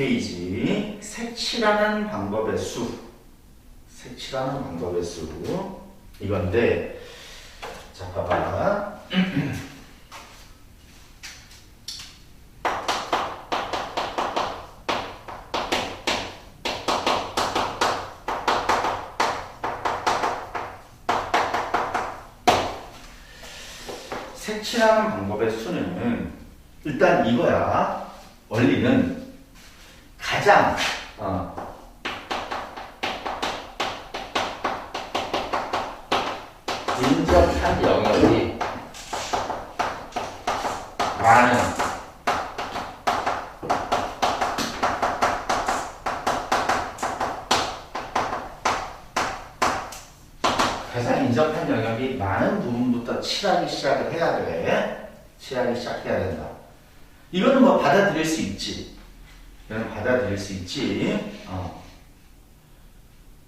페이지 색칠하는 방법의 수. 색칠하는 방법의 수. 이건데 자 봐봐. 색칠하는 방법의 수는 일단 이거야 원리는 가장 어, 인접한 영역이 많은 가장 인접한 영역이 많은 부분부터 칠하기 시작을 해야 돼. 칠하기 시작해야 된다. 이거는 뭐 받아들일 수 있지. 이거는 받아들일 수 있지. 어.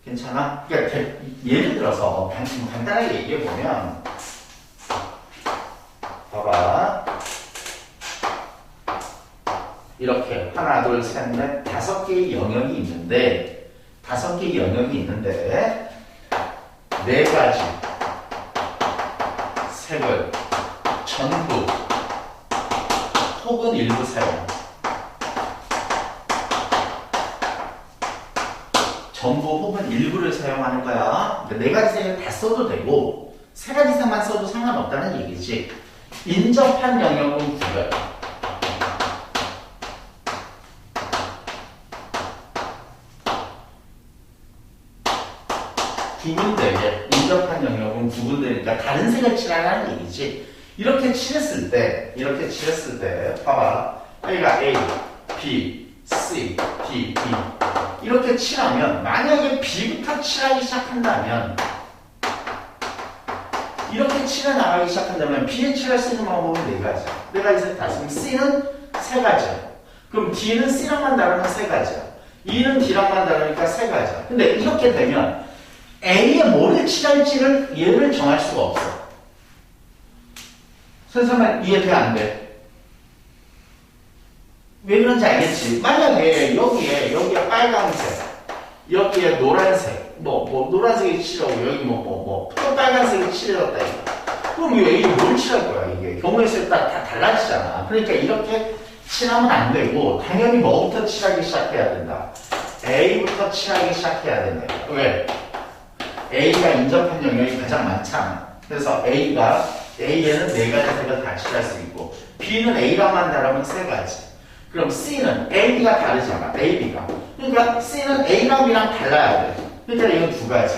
괜찮아? 그러니까 대- 예를 들어서 간, 간단하게 얘기해 보면 봐봐. 이렇게 하나, 둘, 셋, 넷, 다섯 개의 영역이 있는데 다섯 개의 영역이 있는데 네 가지 색을 전부 혹은 일부 사용 전부 혹은 일부를 사용하는 거야. 그러니까 네 가지 색을 다 써도 되고 세 가지 색만 써도 상관없다는 얘기지. 인접한 영역은 구별. 구분되게 인접한 영역은 색을 칠하라는 얘기지. 이렇게 칠했을 때, 이렇게 칠했을 때, 봐봐. A가 A, B, C, D, E. 이렇게 칠하면, 만약에 B부터 칠하기 시작한다면, 이렇게 칠해 나가기 시작한다면, B에 칠할 수 있는 방법은 네 가지. 네 가지 다 있으면 C는 세 가지야. 그럼 D는 C랑만 다르면 세 가지야. E는 D랑만 다르니까 세 가지야. 근데 이렇게 되면, A에 뭐를 칠할지를 얘를 정할 수가 없어. 선생님 이해 돼 안 돼? 왜 그런지 알겠지? 만약에 여기에 여기에 빨간색, 여기에 노란색, 뭐뭐 노란색이 칠하고 여기 뭐 뭐뭐또 빨간색이 칠해졌다 이거. 그럼 이 A를 뭘 칠할 거야 이게? 경우에 따라 다 달라지잖아. 그러니까 이렇게 칠하면 안 되고 당연히 뭐부터 칠하기 시작해야 된다. A부터 칠하기 시작해야 된다. 왜? A가 인접한 영역이 가장 많잖아. 그래서 A가 A에는 네 가지 색을 다 칠할 수 있고 B는 A랑만 다르면 세 가지. 그럼 C는 A, B가 다르잖아. A, B가. 그러니까 C는 A랑 B랑 달라야 돼. 그러니까 이건 두 가지.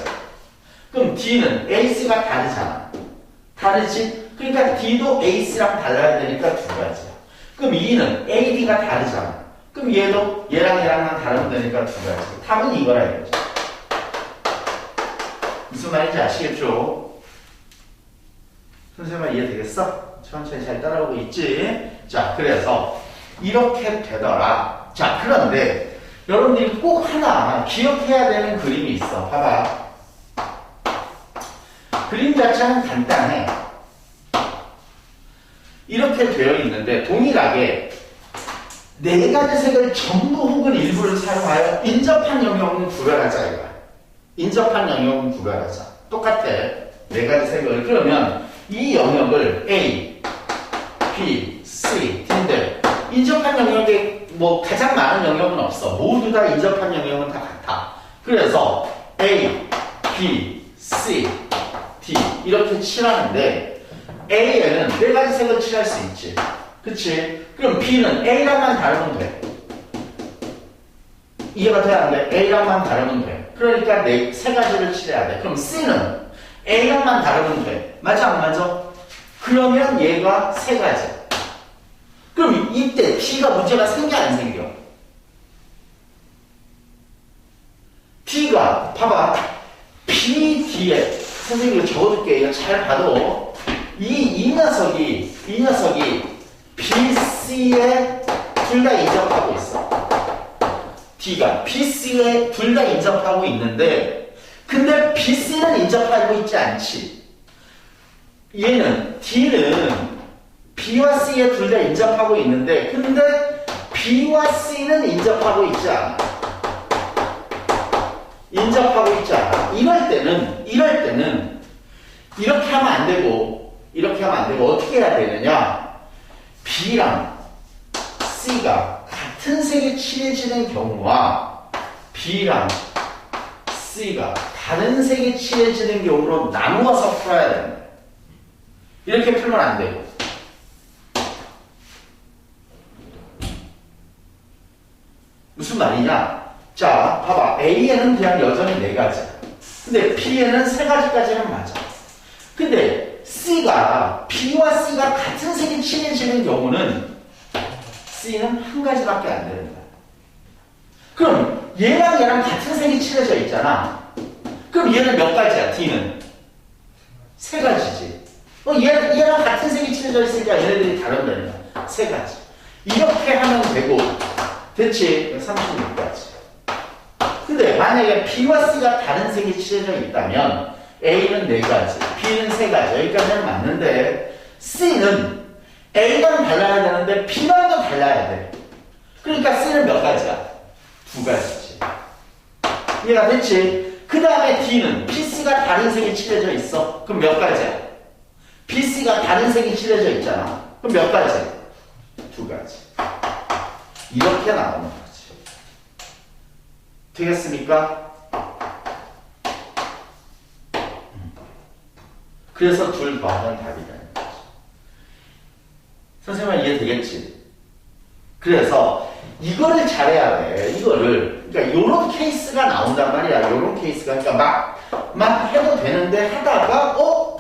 그럼 D는 A, C가 다르잖아. 다르지? 그러니까 D도 A, C랑 달라야 되니까 두 가지야. 그럼 E는 A, B가 다르잖아. 그럼 얘도 얘랑 얘랑만 다르면 되니까 두 가지. 답은 이거라 이거지. 무슨 말인지 아시겠죠? 선생님 이해되겠어? 천천히 잘 따라오고 있지? 자, 그래서 이렇게 되더라. 자, 그런데 여러분들이 꼭 하나 기억해야 되는 그림이 있어. 봐봐. 그림 자체는 간단해. 이렇게 되어 있는데 동일하게 네 가지 색을 전부 혹은 일부를 사용하여 인접한 영역은 구별하자 이거야. 인접한 영역은 구별하자. 똑같아. 네 가지 색을. 그러면 이 영역을 A, B, C, D인데 인접한 영역에 뭐 가장 많은 영역은 없어. 모두 다 인접한 영역은 다 같아. 그래서 A, B, C, D 이렇게 칠하는데 A에는 네 가지 색을 칠할 수 있지. 그치? 그럼 B는 A랑만 다르면 돼. 이해가 돼? 안 돼? A랑만 다르면 돼. 그러니까 네, 세 가지를 칠해야 돼. 그럼 C는 A랑만 다르면 돼. 맞아, 안 맞아? 그러면 얘가 세 가지. 그럼 이때 D가 문제가 생겨, 안 생겨? D가, 봐봐. B, D에, 선생님이 이거 적어줄게. 이거 잘 봐도. 이, 이 녀석이, 이 녀석이 B, C에 둘 다 인접하고 있어. D가 BC에 둘 다 인접하고 있는데 근데 BC는 인접하고 있지 않지. 얘는 D는 B와 C에 둘 다 인접하고 있는데 근데 B와 C는 인접하고 있지 않아. 인접하고 있지 않아. 이럴 때는, 이럴 때는, 이렇게 하면 안 되고, 이렇게 하면 안 되고, 어떻게 해야 되느냐? B랑 C가 같은 색이 칠해지는 경우와 B랑 C가 다른 색이 칠해지는 경우로 나누어서 풀어야 됩니다. 이렇게 풀면 안 되고. 무슨 말이냐? 자, 봐봐. A에는 그냥 여전히 네 가지. 근데 B에는 세 가지까지는 맞아. 근데 C가, B와 C가 같은 색이 칠해지는 경우는 C는 한 가지밖에 안 거야. 그럼 얘랑 얘랑 같은 색이 칠해져 있잖아. 그럼 얘는 몇 가지야, D는? 세 가지지. 어, 얘, 얘랑 같은 색이 칠해져 있으니까 얘네들이 거야. 세 가지. 이렇게 하면 되고, 됐지? 36가지. 근데 만약에 B와 C가 다른 색이 칠해져 있다면 A는 네 가지, B는 세 가지. 여기까지는 맞는데 C는 A랑 달라야 되는데 B랑도 달라야 돼. 그러니까 C는 몇 가지야? 두 가지지. 이해가 됐지? 그 다음에 D는 PC가 다른 색이 칠해져 있어. 그럼 몇 가지야? PC가 다른 색이 칠해져 있잖아. 그럼 몇 가지? 두 가지. 이렇게 나오는 거지. 되겠습니까? 그래서 둘 더하면 답이라는 거지. 선생님 이해 되겠지? 그래서 이거를 잘해야 돼. 이거를. 그러니까 요런 케이스가 나온단 말이야. 요런 케이스가. 그러니까 막, 막 해도 되는데 하다가, 어?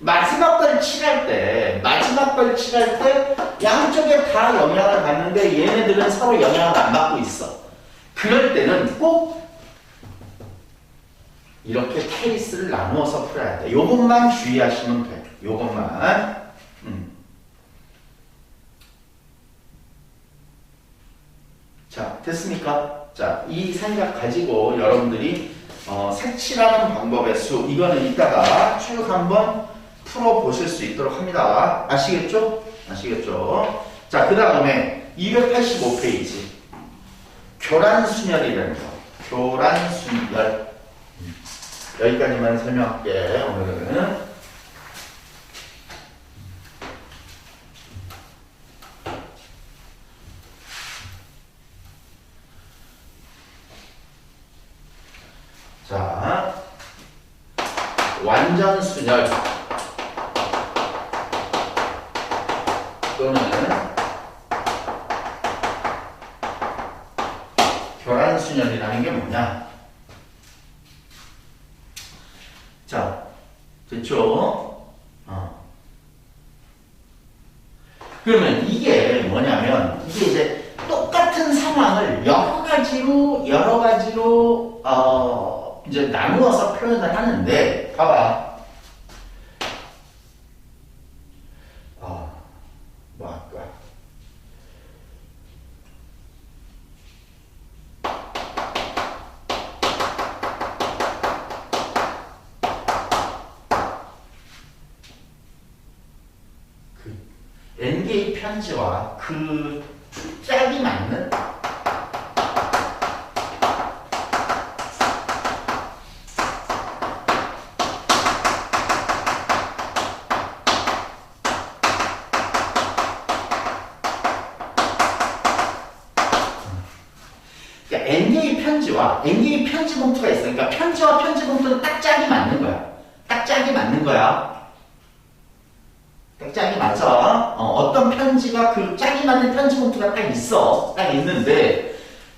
마지막 걸 칠할 때, 마지막 걸 칠할 때 양쪽에 다 영향을 받는데 얘네들은 서로 영향을 안 받고 있어. 그럴 때는 꼭 이렇게 케이스를 나누어서 풀어야 돼. 요것만 주의하시면 돼. 요것만. 음. 자, 됐습니까? 자, 이 생각 가지고 여러분들이 어, 색칠하는 방법의 수, 이거는 이따가 쭉 한번 풀어보실 수 있도록 합니다. 아시겠죠? 아시겠죠? 자, 그 다음에 285페이지. 교란순열이라는 거. 교란순열. 여기까지만 설명할게, 오늘은. 자, 완전순열. 또는 교란순열이라는 게 뭐냐? 자, 됐죠? 어. 그러면 이게 뭐냐면 이게 이제 똑같은 상황을 여러 가지로 여러 가지로 어 이제 나누어서 표현을 하는데 봐봐. 어, 뭐 할까? 그 NK 편지와 그 짝이 맞는 그러니까 NK NK 편지 봉투가 있어. 그러니까 편지와 편지 봉투는 딱 짝이 맞는 거야. 딱 짝이 맞는 거야. 딱 짝이 맞아. 어, 떤 편지가 그 짝이 맞는 편지 봉투가 딱 있어. 딱 있는데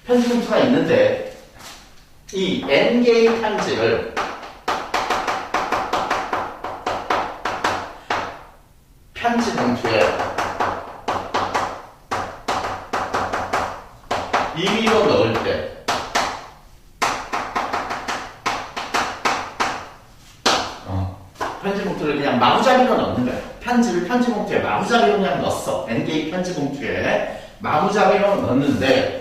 편지 봉투가 있는데 이 NK 편지를 편지 봉투에 임의로 넣을 때 어, 편지 봉투를 그냥 마구잡이로 넣는 거야. 편지를 편지 봉투에 마구잡이로 그냥 넣었어. NK 편지 마구잡이로 넣었는데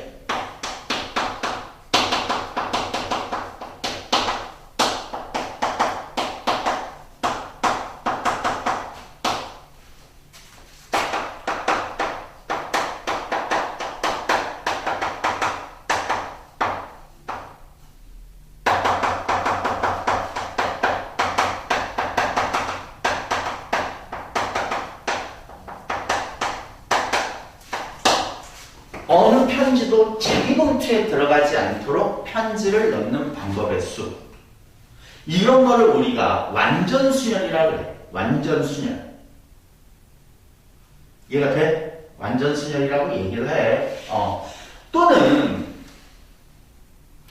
수에 들어가지 않도록 편지를 넣는 방법의 수. 이런 거를 우리가 완전 수열이라고 그래. 완전 수열. 이해가 돼? 완전 수열이라고 얘기를 해. 어. 또는,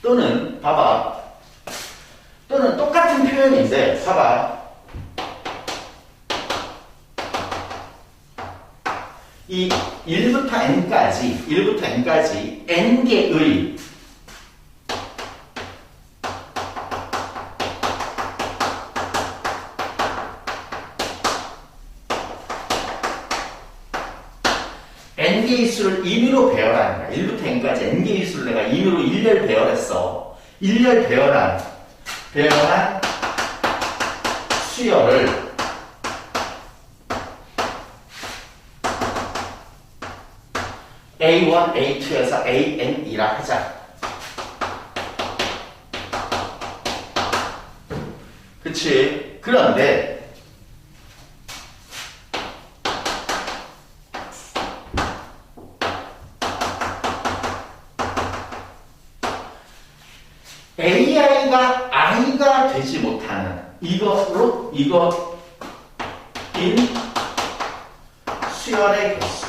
또는, 봐봐. 또는 똑같은 표현인데, 봐봐. 이 1부터 n까지, 1부터 n까지 n개의 n개의 수를 임의로 배열하는 거야. 1부터 n까지 n개의 수를 내가 임의로 일렬 배열했어. 일렬 배열한, 배열한 수열을 A1, A2에서 AN이라 하자. 그치? 그런데 AI가 I가 되지 못하는 이것으로 이것 인 수열의 개수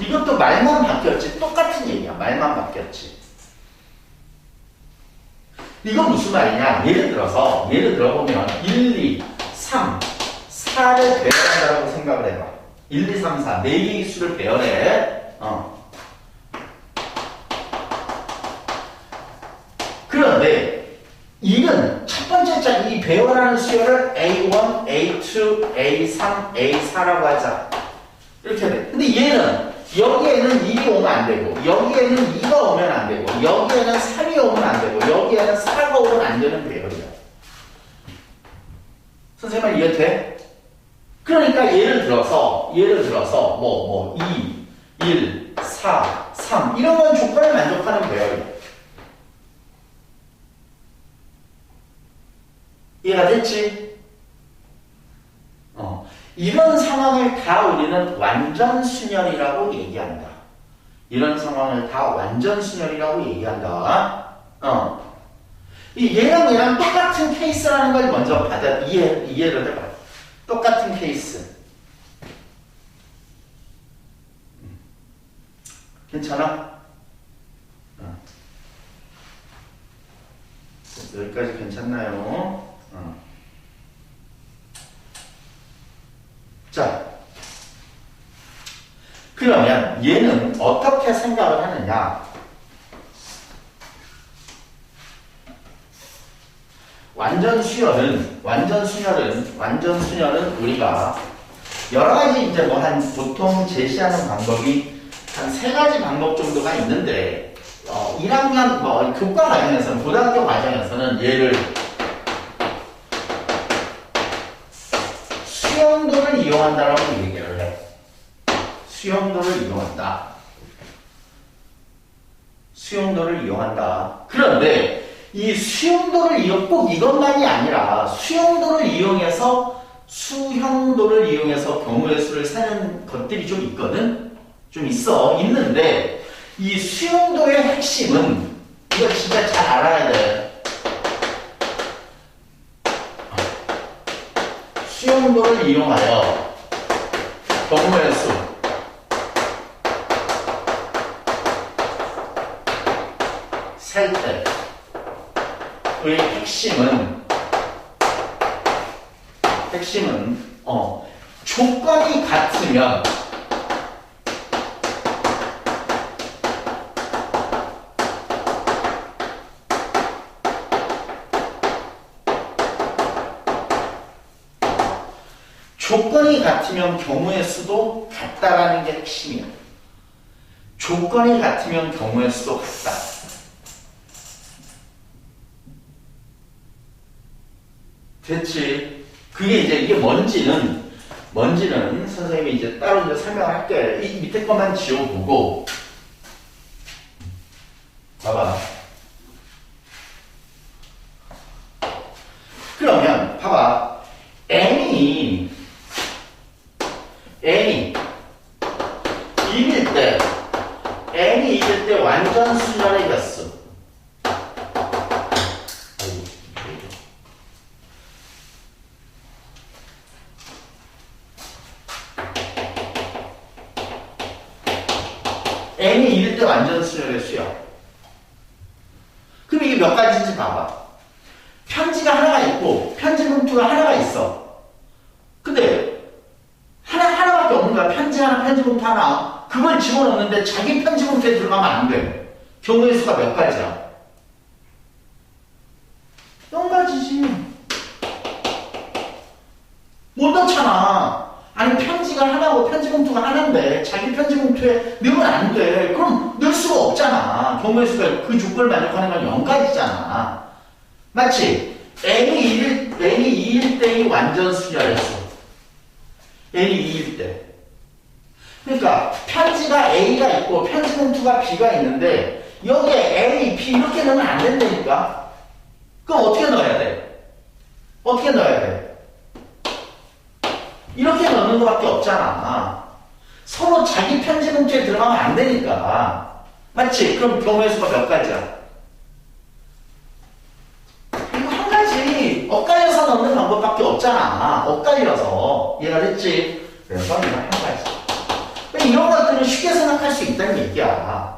이것도 말만 바뀌었지. 똑같은 얘기야. 말만 바뀌었지. 이건 무슨 말이냐? 예를 들어서 예를 들어보면 1, 2, 3, 4를 배열한다고 생각을 해봐. 1, 2, 3, 4 4개의 수를 배열해. 어. 그런데 이건 첫 번째 짝이 배열하는 수열을 A1, A2, A3, A4라고 하자. 이렇게 돼. 근데 얘는 여기에는 1이 오면 안 되고 여기에는 2가 오면 안 되고 여기에는 3이 오면 안 되고 여기에는 4가 오면 안 되는 배열이야. 선생님 말 이해 돼? 그러니까 예를 들어서 예를 들어서 뭐뭐 2, 1, 4, 3 이런 건 조건을 만족하는 배열이야. 이해가 됐지? 어. 이런 상황을 다 우리는 완전 순열이라고 얘기한다. 이런 상황을 다 완전 순열이라고 얘기한다. 어. 이 얘랑 얘랑 똑같은 케이스라는 걸 먼저 받아 이해 이해를 해봐. 똑같은 케이스. 음. 괜찮아? 어. 여기까지 괜찮나요? 어. 자, 그러면 얘는 어떻게 생각을 하느냐? 완전 수열은 완전 수열은 완전 수열은 우리가 여러 가지 이제 뭐 한 보통 제시하는 방법이 한 세 가지 방법 정도가 있는데 어, 1학년 뭐 교과 과정에서는 고등학교 과정에서는 얘를 수용도를 이용한다라고 얘기를 해. 수용도를 이용한다. 수용도를 이용한다. 그런데 이 수용도를 이용 꼭 이것만이 아니라 수용도를 이용해서 수형도를 이용해서 경우의 수를 세는 것들이 좀 있거든. 좀 있어. 있는데 이 수용도의 핵심은 이거 진짜 잘 알아야 돼. 수용도를 이용하여 경우의 수 셀 때의 핵심은 핵심은 어 조건이 같으면 조건이 같으면 경우의 수도 같다라는 게 핵심이야. 조건이 같으면 경우의 수도 같다. 됐지? 그게 이제 이게 뭔지는 뭔지는 선생님이 이제 따로 이제 설명할게. 이 밑에 것만 지워보고 봐봐. 그러면 봐봐. n이 n이 1일 때 n이 1일 때 n이 1일 때 완전 수열의 수열. 그럼 이게 몇 가지인지 봐봐. 편지가 하나가 있고 편지 봉투가 하나가 있어. 근데 하나 하나밖에 없는 거야. 편지 하나, 편지 봉투 하나. 그걸 집어넣는데 자기 편지 봉투에 들어가면 안 돼. 경우의 수가 몇 가지야? 0가지지. 못 넣잖아. 아니 편지가 하나고 편지 봉투가 하나인데 자기 편지 봉투에 넣으면 안 돼. 그럼 넣을 수가 경우의 수가 그 조건을 만족하는 건 0가지잖아. 맞지? n이 1일, n이 2일 때의 완전 수열했어. n이 2일 때. 그러니까 편지가 A가 있고 편지 봉투가 B가 있는데 여기에 A, B 이렇게 넣으면 안 된다니까. 그럼 어떻게 넣어야 돼? 어떻게 넣어야 돼? 이렇게 넣는 것밖에 없잖아. 서로 자기 편지 봉투에 들어가면 안 되니까. 맞지? 그럼 경우의 수가 몇 가지야? 이거 한 가지. 엇갈려서 넣는 방법밖에 없잖아. 엇갈려서. 이해가 됐지? 그래서 이거 한 가지. 이런 것들은 쉽게 생각할 수 있다는 얘기야.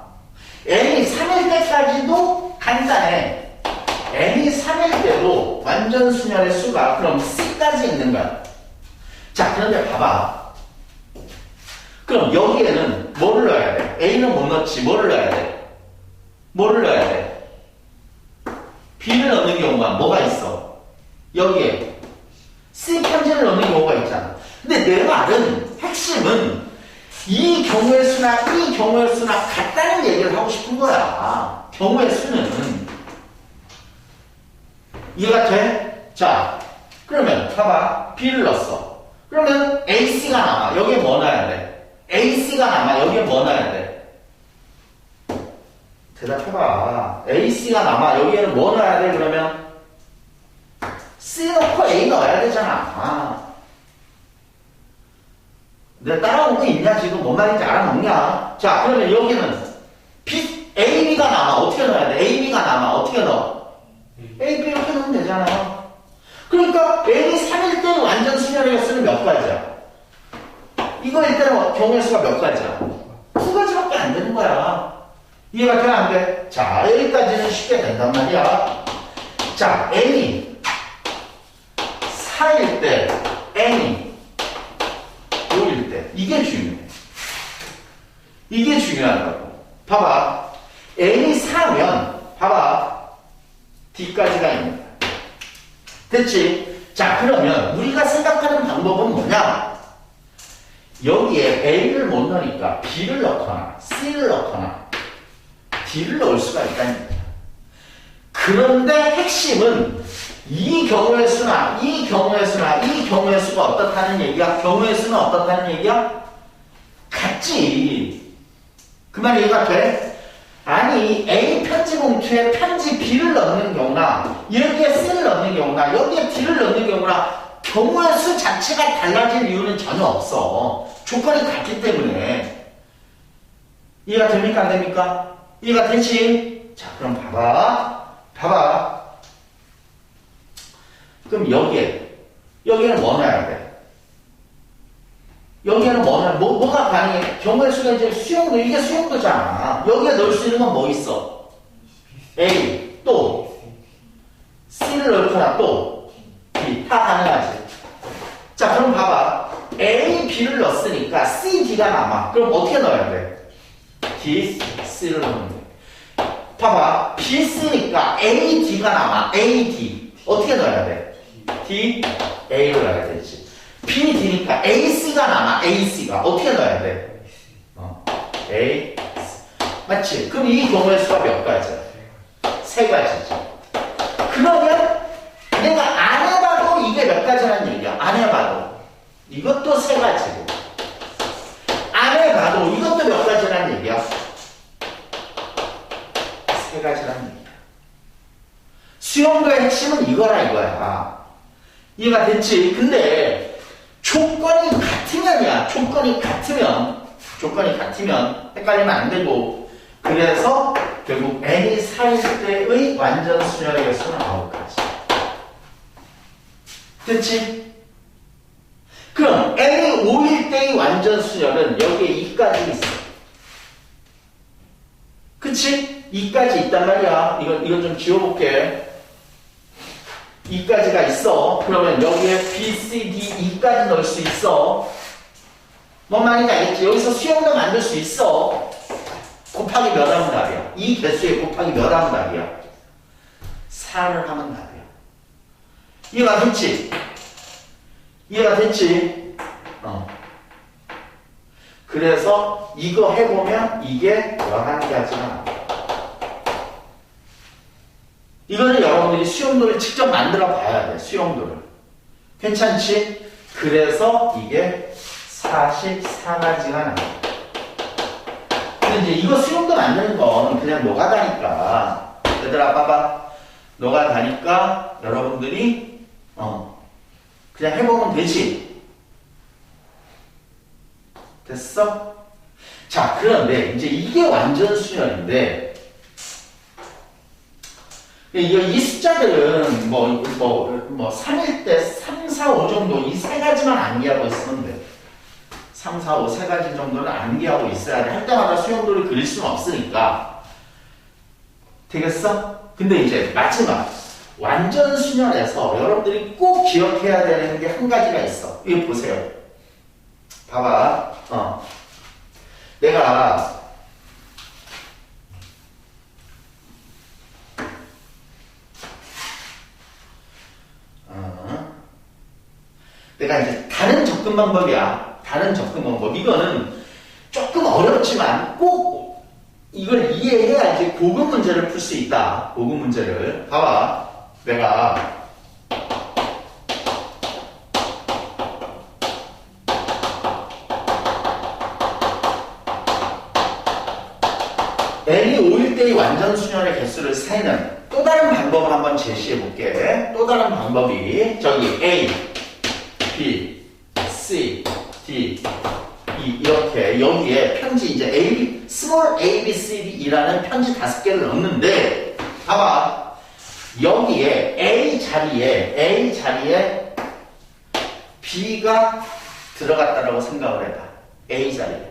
n이 3일 때까지도 간단해. n이 3일 때도 완전 수열의 수가 그럼 c까지 있는 거야. 자, 그런데 봐봐. 그럼 여기에는 뭐를 넣어야 돼? A는 못 넣지. 뭐를 넣어야 돼? 뭐를 넣어야 돼? b를 넣는 경우가 뭐가 있어? 여기에 c 편지를 넣는 경우가 있잖아. 근데 내 말은 핵심은 이 경우의 수나 이 경우의 수나 같다는 얘기를 하고 싶은 거야. 경우의 수는 이해가 돼? 자, 그러면 봐봐. B를 넣었어. 그러면 AC가 남아. 여기에 뭐 넣어야 돼? AC가 남아. 여기에 뭐 넣어야 돼? 대답해봐. AC가 남아. 여기에는 뭐 넣어야 돼? 그러면 C 넣고 A 넣어야 되잖아. 내가 따라오고 있냐? 지금 뭔 말인지 알아먹냐? 자, 그러면 여기는 B, A, B가 남아. 어떻게 넣어야 돼? A, B가 남아. 어떻게 넣어? A, B 이렇게 넣으면 되잖아요. 그러니까 N이 3일 때 완전 수열의 수는 몇 가지야? 이거 일단은 경우의 수가 몇 가지야? 두 가지밖에 안 되는 거야. 이해가 돼? 안 돼? 자, 여기까지는 쉽게 된단 말이야. 자, N이 4일 때 N이 5일 때 이게 중요해. 이게 중요하다고. 봐봐. N이 4면 봐봐. D까지가 있는. 됐지? 자, 그러면 우리가 생각하는 방법은 뭐냐? 여기에 A를 못 넣으니까 B를 넣거나 C를 넣거나 D를 넣을 수가 있다는 얘기야. 그런데 핵심은 이 경우의 수나 이 경우의 수나 이 경우의 수가 어떻다는 얘기야? 경우의 수는 어떻다는 얘기야? 같지. 그 말이 이해가 돼? 아니 A 편지 봉투에 편지 B를 넣는 경우나 여기에 C를 넣는 경우나 여기에 D를 넣는 경우나 경우의 수 자체가 달라질 이유는 전혀 없어. 조건이 같기 때문에. 이해가 됩니까? 안 됩니까? 이해가 되지? 자, 그럼 봐봐. 봐봐. 그럼 여기에, 여기에는 뭐 넣어야 돼? 여기에는 뭐 넣어야 뭐, 뭐가 가능해? 경우의 수가 이제 수용도, 이게 수용도잖아. 여기에 넣을 수 있는 건 뭐 있어? A, 또, C를 넣거나 또, B, 다 가능하지. 자, 그럼 봐봐. A, B를 넣었으니까 C, D가 남아. 그럼 어떻게 넣어야 돼? C를 넣으면 돼. 봐봐. B, C니까 A, D가 남아. A, D. 어떻게 넣어야 돼? D, A를 넣어야 되지. B, D니까 A, C가 남아. A, C가. 어떻게 넣어야 돼? 어, A. 맞지? 그럼 이 경우의 수가 몇 가지야? 세 가지지. 그러면 내가 안 해봐도 이게 몇 가지라는 얘기야. 안 해봐도. 이것도 세 가지고. 안 해봐도 이것도 몇 가지라는 얘기야. 세 가지라는 얘기야. 수용도의 핵심은 이거라 이거야. 이해가 됐지? 근데 조건이 같으면이야. 조건이 같으면. 조건이 같으면 헷갈리면 안 되고. 그래서 결국 n이 4일 때의 완전 수열의 수는 9가지. 됐지? 그럼 n이 5일 때의 완전 수열은 여기에 2까지 있어. 있단 말이야. 이건, 이건 좀 지워볼게. 2까지가 있어. 그러면 여기에 B, C, D, E까지 넣을 수 있어. 뭔 말인지 알겠지? 여기서 수영도 만들 수 있어. 곱하기 몇 하면 답이야? 이 개수에 곱하기 몇 하면 답이야? 4를 하면 답이야. 이해가 됐지? 이해가 됐지? 어. 그래서 이거 해보면 이게 11가지가 나와. 이거는 여러분들이 수용도를 직접 만들어 봐야 돼, 수용도를. 괜찮지? 그래서 이게 44가지가 나와. 근데 이제 이거 수용도 만드는 건 그냥 노가다니까. 얘들아, 봐봐. 노가다니까 여러분들이, 어, 그냥 해보면 되지. 됐어? 자, 그런데 이제 이게 완전 수열인데, 이 숫자들은 뭐, 뭐, 뭐, 3일 때 3, 4, 5 정도 이 세 가지만 암기하고 있으면 돼. 3, 4, 5 세 가지 정도는 암기하고 있어야 돼. 할 때마다 수영도를 그릴 수는 없으니까. 되겠어? 근데 이제 마지막. 완전 순열에서 여러분들이 꼭 기억해야 되는 게 한 가지가 있어. 이거 보세요. 봐봐. 어. 내가 어. 내가 이제 다른 접근 방법이야. 다른 접근 방법. 이거는 조금 어렵지만 꼭 이걸 이해해야지 고급 문제를 풀 수 있다. 고급 문제를. 봐봐. 내가 n이 5일 때의 완전 수열의 개수를 세는 또 다른 방법을 한번 제시해 볼게. 또 다른 방법이 저기 A, B, C, D, E 이렇게 여기에 편지 이제 A, B, small A, B, C, D, E라는 편지 다섯 개를 넣는데 봐봐 여기에 A 자리에 A 자리에 B가 들어갔다라고 생각을 해봐. A 자리에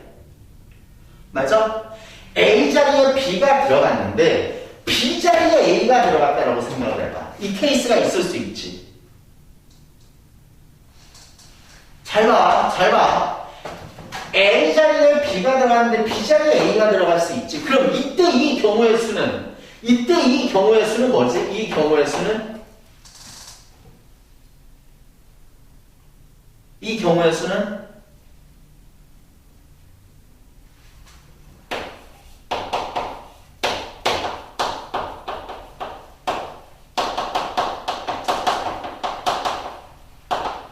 맞아? A 자리에 B가 들어갔는데 B 자리에 A가 들어갔다라고 생각을 해봐. 이 케이스가 있을 수 있지. 잘 봐, 잘 봐. A 자리에 B가 들어갔는데 B 자리에 A가 들어갈 수 있지. 그럼 이때 이 경우의 수는 이때 이 경우의 수는 뭐지? 이 경우의 수는 이 경우의 수는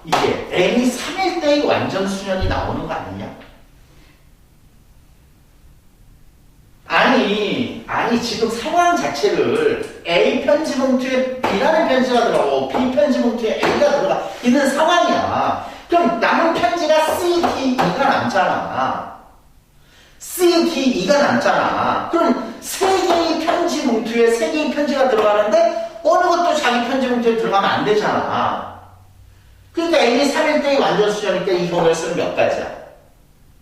이게 n이 3일 때의 완전 수련이 나오는 거 아니냐? 아니, 아니, 지금 상황 자체를 A 편지 봉투에 B라는 편지가 들어가고 B 편지 봉투에 A가 들어가 있는 상황이야. 그럼 남은 편지가 C, D, E가 남잖아. C, D, E가 남잖아. 그럼 세 개의 편지 봉투에 세 개의 편지가 들어가는데 어느 것도 자기 편지 봉투에 들어가면 안 되잖아. 그러니까 n이 3일 때의 완전 수준이니까 이 경우의 수는 몇 가지야?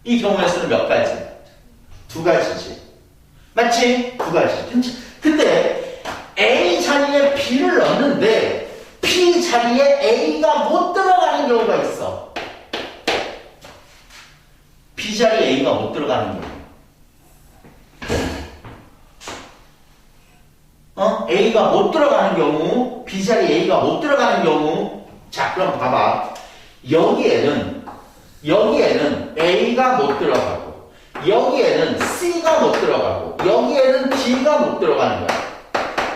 이 경우의 수는 몇 가지? 두 가지지. 맞지? 두 가지. 근데 A 자리에 B를 넣는데 B 자리에 A가 못 들어가는 경우가 있어. B 자리에 A가 못 들어가는 경우. 어? A가 못 들어가는 경우, B 자리에 A가 못 들어가는 경우, 자, 그럼 봐봐. 여기에는, 여기에는 A가 못 들어가고, 여기에는 C가 못 들어가고, 여기에는 D가 못 들어가는 거야.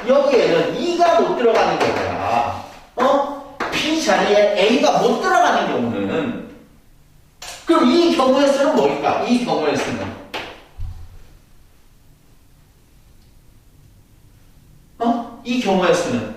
여기에는 E가 못 들어가는 거야. 어? B 자리에 A가 못 들어가는 경우는, 그럼 이 경우의 수는 뭘까? 이 경우의 수는. 어? 이 경우의 수는.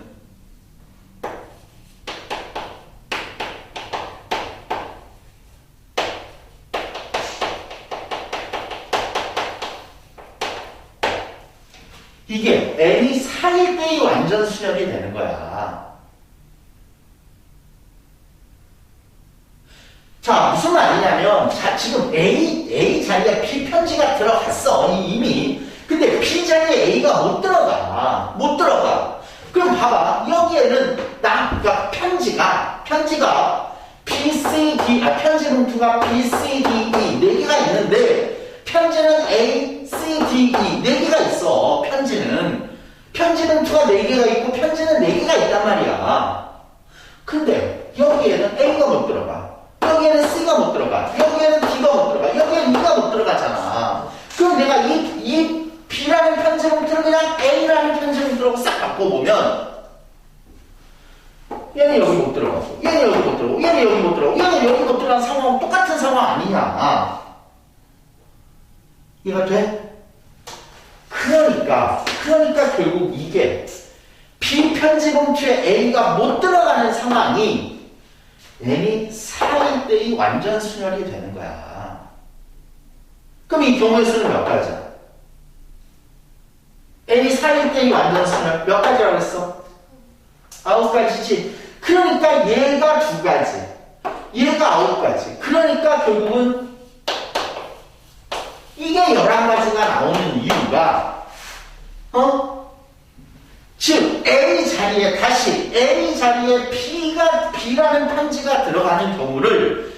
자리에 다시 A 자리에 B가 B라는 편지가 들어가는 경우를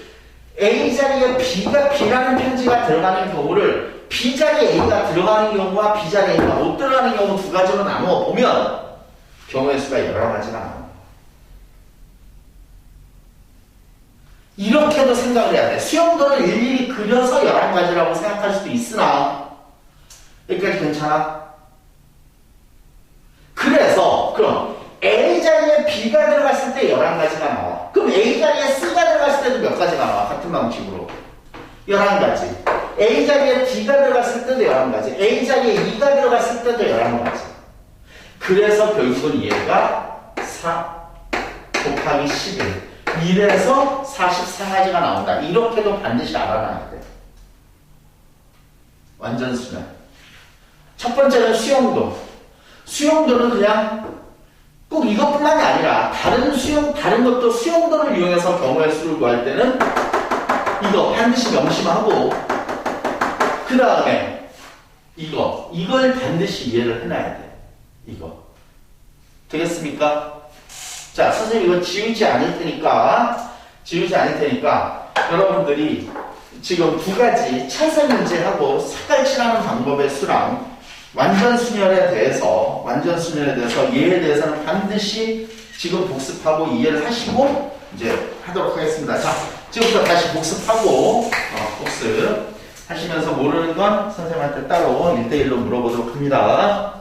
A 자리에 B가 B라는 편지가 들어가는 경우를 B 자리에 A가 들어가는 경우와 B 자리에 A가 못 들어가는 경우 두 가지로 나누어 보면 경우의 수가 여러 가지가 나옵니다. 이렇게도 생각을 해야 돼. 수용도를 일일이 그려서 11가지라고 생각할 수도 있으나 여기까지 괜찮아? 그래서 그럼 자리에 B가 들어갔을 때 11가지가 나와. 그럼 A 자리에 C가 들어갔을 때도 몇 가지가 나와? 같은 방식으로. 11가지. A 자리에 D가 들어갔을 때도 11가지. A 자리에 E가 들어갔을 때도 11가지. 그래서 결국은 얘가 4 곱하기 11. 이래서 44가지가 나온다. 이렇게도 반드시 알아놔야 돼. 완전 수면. 첫 번째는 수용도. 수용도는 그냥 꼭 이것뿐만이 아니라 다른 수용, 다른 것도 수용도를 이용해서 경우의 수를 구할 때는 이거 반드시 명심하고 그 다음에 이거, 이걸 반드시 이해를 해놔야 돼. 이거. 되겠습니까? 자, 선생님 이거 지우지 않을 테니까, 지우지 않을 테니까, 여러분들이 지금 두 가지 차선 문제하고 색깔 칠하는 방법의 수랑 완전 순열에 대해서, 완전 순열에 대해서 이해에 대해서는 반드시 지금 복습하고 이해를 하시고 이제 하도록 하겠습니다. 자, 지금부터 다시 복습하고, 어, 복습 하시면서 모르는 건 선생님한테 따로 1대1로 물어보도록 합니다.